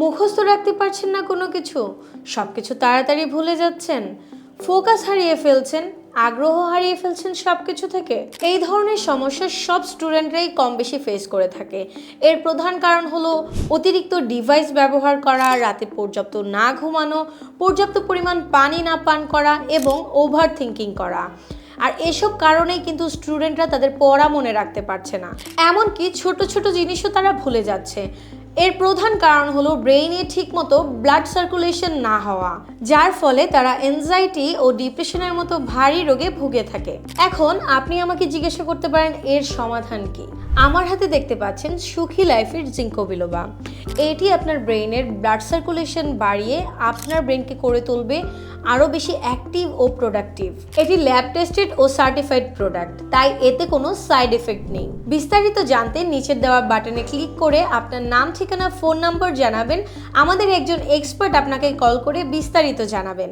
মুখস্থ রাখতে পারছেন না কোনো কিছু? সব কিছু তাড়াতাড়ি ভুলে যাচ্ছেন? ফোকাস হারিয়ে ফেলছেন? আগ্রহ হারিয়ে ফেলছেন সব কিছু থেকে? এই ধরনের সমস্যা সব স্টুডেন্টরাই কম বেশি ফেস করে থাকে। এর প্রধান কারণ হলো অতিরিক্ত ডিভাইস ব্যবহার করা, রাতে পর্যাপ্ত না ঘুমানো, পর্যাপ্ত পরিমাণ পানি না পান করা এবং ওভার থিঙ্কিং করা। আর এসব কারণেই কিন্তু স্টুডেন্টরা তাদের পড়া মনে রাখতে পারছে না। এমনকি ছোট ছোট জিনিসও তারা ভুলে যাচ্ছে। এর প্রধান কারণ হলো ব্রেইনে ঠিকমতো ব্লাড সার্কুলেশন না হওয়া, যার ফলে তারা এনজাইটি ও ডিপ্রেশনের মতো ভারী রোগে ভুগে থাকে। এখন আপনি আমাকে জিজ্ঞাসা করতে পারেন, এর সমাধান কি? আমার হাতে দেখতে পাচ্ছেন সুখী লাইফের জিঙ্কো বিলোবা। এটি আপনার ব্রেইনের ব্লাড সার্কুলেশন বাড়িয়ে আপনার ব্রেনকে করে তুলবে আরও বেশি অ্যাক্টিভ ও প্রোডাক্টিভ এটি ল্যাব টেস্টেড ও সার্টিফাইড প্রোডাক্ট তাই এতে কোনো সাইড এফেক্ট নেই। বিস্তারিত জানতে নিচের দেওয়া বাটনে ক্লিক করে আপনার নাম, ঠিকানা ফোন নম্বর জানাবেন। আমাদের একজন এক্সপার্ট আপনাকে কল করে বিস্তারিত জানাবেন।